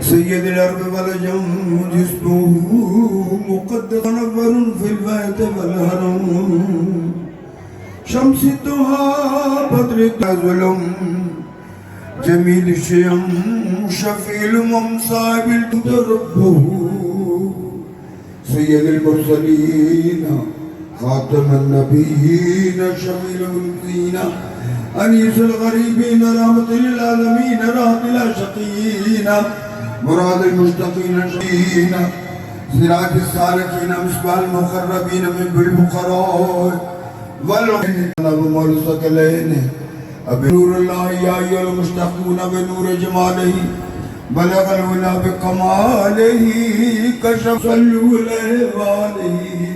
سيد الأرض والجم جسمه مقدس منور في البيت والهرم شمس الضحى بدر الظلم جميل الشيم شفيع الأمم صاحب الجود ربه سيد المرسلين خاتم النبيين شميل المنزين أنيس الغريبين رحمة للعالمين راحة العاشقين مراد المشتقین صراط السالکین مصباح المقربین من بالمقرار والعین طلب مولسکلین ابی نور اللہ یا ایو المشتقون بنور جمالہی، بلغ الولا بکمالہی کشف صلو علیہ. والہی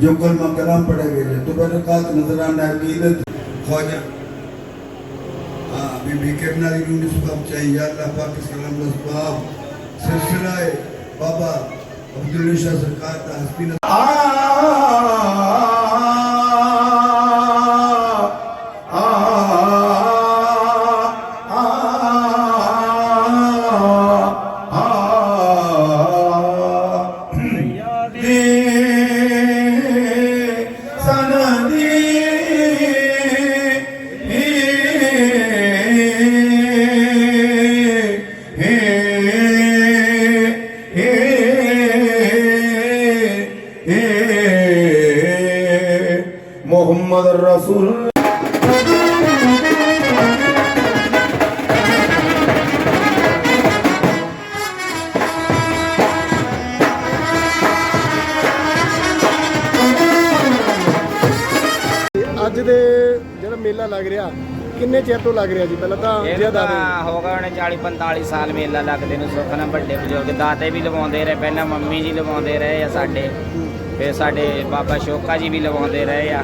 جب کلمہ کلام پڑھے گئے تو برکات نظرانہ عقیدت خواجہ memleketler Yunus Babçayı Ya Allah Pakistan'ın selamla sebap silsile Baba Abdülüşah Sarkar da hasbine محمد رسول ਅੱਜ ਦੇ ਜਿਹੜਾ ਮੇਲਾ ਲੱਗ ਰਿਹਾ ਕਿੰਨੇ ਚਿਰ ਤੋਂ ਲੱਗ ਰਿਹਾ ਜੀ? ਪਹਿਲਾਂ ਤਾਂ ਜਿਹੜਾ ਦਾਦੇ ਹੋ ਗਏ ਉਹਨੇ 40 ਸਾਲ ਮੇਲਾ ਲੱਗਦੇ ਨੂੰ ਸੁੱਖ ਨਾਲ ਵੱਡੇ ਬਜ਼ੁਰਗ ਦਾਤੇ ਵੀ ਲਵਾਉਂਦੇ ਰਹੇ ਪਹਿਲਾਂ ਮੰਮੀ ਜੀ ਲਵਾਉਂਦੇ ਰਹੇ ਆ ਸਾਡੇ ਫਿਰ ਸਾਡੇ ਬਾਬਾ ਸ਼ੋਕਾ ਜੀ ਵੀ ਲਵਾਉਂਦੇ ਰਹੇ ਆ।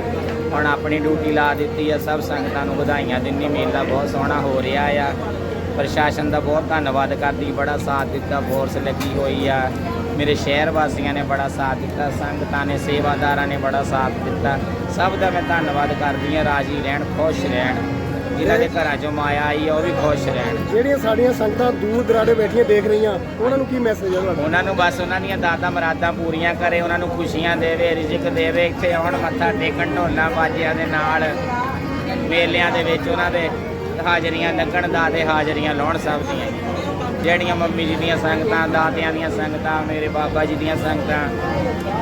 ਹੁਣ ਆਪਣੀ ਡਿਊਟੀ ਲਾ ਦਿੱਤੀ ਆ, ਸਭ ਸੰਗਤਾਂ ਨੂੰ ਵਧਾਈਆਂ ਦਿੰਨੀ, ਮੇਲਾ ਬਹੁਤ ਸੋਹਣਾ ਹੋ ਰਿਹਾ ਆ। ਪ੍ਰਸ਼ਾਸਨ ਦਾ ਬਹੁਤ ਧੰਨਵਾਦ ਕਰਦੀ, ਬੜਾ ਸਾਥ ਦਿੱਤਾ, ਫੋਰਸ ਲੱਗੀ ਹੋਈ ਆ। ਮੇਰੇ ਸ਼ਹਿਰ ਵਾਸੀਆਂ ਨੇ ਬੜਾ ਸਾਥ ਦਿੱਤਾ, ਸੰਗਤਾਂ ਨੇ, ਸੇਵਾਦਾਰਾਂ ਨੇ ਬੜਾ ਸਾਥ ਦਿੱਤਾ। ਸਭ ਦਾ ਮੈਂ ਧੰਨਵਾਦ ਕਰਦੀ ਆ, ਰਾਜੀ ਰਹਿਣ, ਖੁਸ਼ ਰਹਿਣ। ਜਿਨ੍ਹਾਂ ਦੇ ਘਰਾਂ ਚੋਂ ਮਾਇਆ ਆਈ ਆ ਉਹ ਵੀ ਖੁਸ਼ ਰਹਿਣ। ਜਿਹੜੀਆਂ ਸਾਡੀਆਂ ਸੰਗਤਾਂ ਦੂਰ ਦਰਾਡੇ ਬੈਠੀਆਂ ਦੇਖ ਰਹੀਆਂ ਉਹਨਾਂ ਨੂੰ ਕੀ ਮੈਸੇਜ ਹੈ ਤੁਹਾਡਾ? ਉਹਨਾਂ ਨੂੰ ਬਸ ਉਹਨਾਂ ਦੀਆਂ ਦਾਦਾ ਮਰਾਦਾਂ ਪੂਰੀਆਂ ਕਰੇ ਉਹਨਾਂ ਨੂੰ ਖੁਸ਼ੀਆਂ ਦੇਵੇ ਰਿਜ਼ਕ ਦੇਵੇ ਇੱਥੇ ਆਉਣ ਮੱਥਾ ਟੇਕਣ ਢੋਲਾਂ ਬਾਜਿਆਂ ਦੇ ਨਾਲ ਮੇਲਿਆਂ ਦੇ ਵਿੱਚ ਉਹਨਾਂ ਦੇ ਹਾਜ਼ਰੀਆਂ ਲੱਗਣ ਦਾਦੇ ਹਾਜ਼ਰੀਆਂ ਲਾਉਣ ਸਭ ਦੀਆਂ। ਜਿਹੜੀਆਂ ਮੰਮੀ ਜੀ ਦੀਆਂ ਸੰਗਤਾਂ ਦਾਦਿਆਂ ਦੀਆਂ ਸੰਗਤਾਂ ਮੇਰੇ ਬਾਬਾ ਜੀ ਦੀਆਂ ਸੰਗਤਾਂ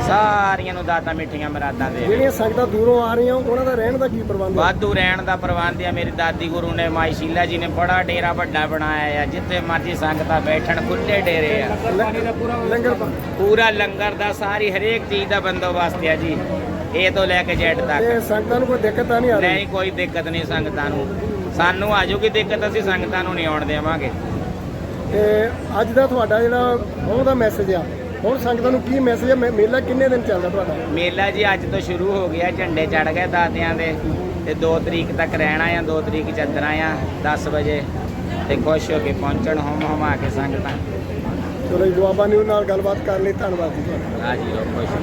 ਸਾਰੀਆਂ ਨੂੰ ਦਾਤਾ ਮਿੱਠੀਆਂ ਮਰਾਦਾਂ ਦੇ ਜਿਹੜੀਆਂ ਸੰਗਤਾਂ ਦੂਰੋਂ ਆ ਰਹੀਆਂ ਉਹਨਾਂ ਦਾ ਰਹਿਣ ਦਾ ਕੀ ਪ੍ਰਬੰਧ ਹੈ? ਵਾਧੂ ਰਹਿਣ ਦਾ ਪ੍ਰਬੰਧ ਆ ਮੇਰੀ ਦਾਦੀ ਗੁਰੂ ਨੇ ਮਾਈ ਸ਼ੀਲਾ ਜੀ ਨੇ ਬੜਾ ਡੇਰਾ ਵੱਡਾ ਬਣਾਇਆ ਆ ਜਿੱਥੇ ਮਰਜ਼ੀ ਸੰਗਤਾਂ ਬੈਠਣ ਖੁੱਲੇ ਡੇਰੇ ਆ। ਲੰਗਰ ਪੂਰਾ ਲੰਗਰ ਦਾ ਸਾਰੀ ਹਰੇਕ ਚੀਜ਼ ਦਾ ਬੰਦੋਬਸਤ ਹੈ ਜੀ। ਇਹ ਤੋਂ ਲੈ ਕੇ ਜੈਟ ਤੱਕ। ਸੰਗਤਾਂ ਨੂੰ ਕੋਈ ਦਿੱਕਤ ਤਾਂ ਨਹੀਂ ਆ ਰਹੀ? ਨਹੀਂ ਕੋਈ ਦਿੱਕਤ ਨਹੀਂ ਸੰਗਤਾਂ ਨੂੰ। ਸਾਨੂੰ ਆ ਜਾਊਗੀ ਦਿੱਕਤ ਅਸੀਂ ਸੰਗਤਾਂ ਨੂੰ ਨਹੀਂ ਆਉਣ ਦੇਵਾਂਗੇ। ਤੇ ਅੱਜ ਦਾ ਤੁਹਾਡਾ ਜਿਹੜਾ ਹੁਣ ਦਾ ਮੈਸੇਜ ਆ। ਹੁਣ ਸੰਗਤਾਂ ਨੂੰ ਕੀ ਮੈਸੇਜ ਹੈ ਮੇਲਾ ਕਿੰਨੇ ਦਿਨ ਚੱਲਦਾ ਤੁਹਾਡਾ? ਮੇਲਾ ਜੀ ਅੱਜ ਤੋਂ ਸ਼ੁਰੂ ਹੋ ਗਿਆ ਝੰਡੇ ਚੜ ਗਏ ਦਾਦਿਆਂ ਦੇ। ਤੇ 2 ਤਰੀਕ ਤੱਕ ਰਹਿਣਾ ਆ 2 ਤਰੀਕ ਚੱਦਣਾ ਆ 10 ਵਜੇ। ਤੇ ਖੁਸ਼ ਹੋ ਕੇ ਪਹੁੰਚਣ ਹਮ ਹਮਾ ਕੇ ਸੰਗਤਾਂ। ਚਲੋ ਜੀ ਦੁਆਬਾ ਨਿਊਜ਼ ਨਾਲ ਗੱਲਬਾਤ ਕਰਨ ਲਈ। ਧੰਨਵਾਦ ਜੀ ਤੁਹਾਡਾ। ਆ ਜੀ ਖੁਸ਼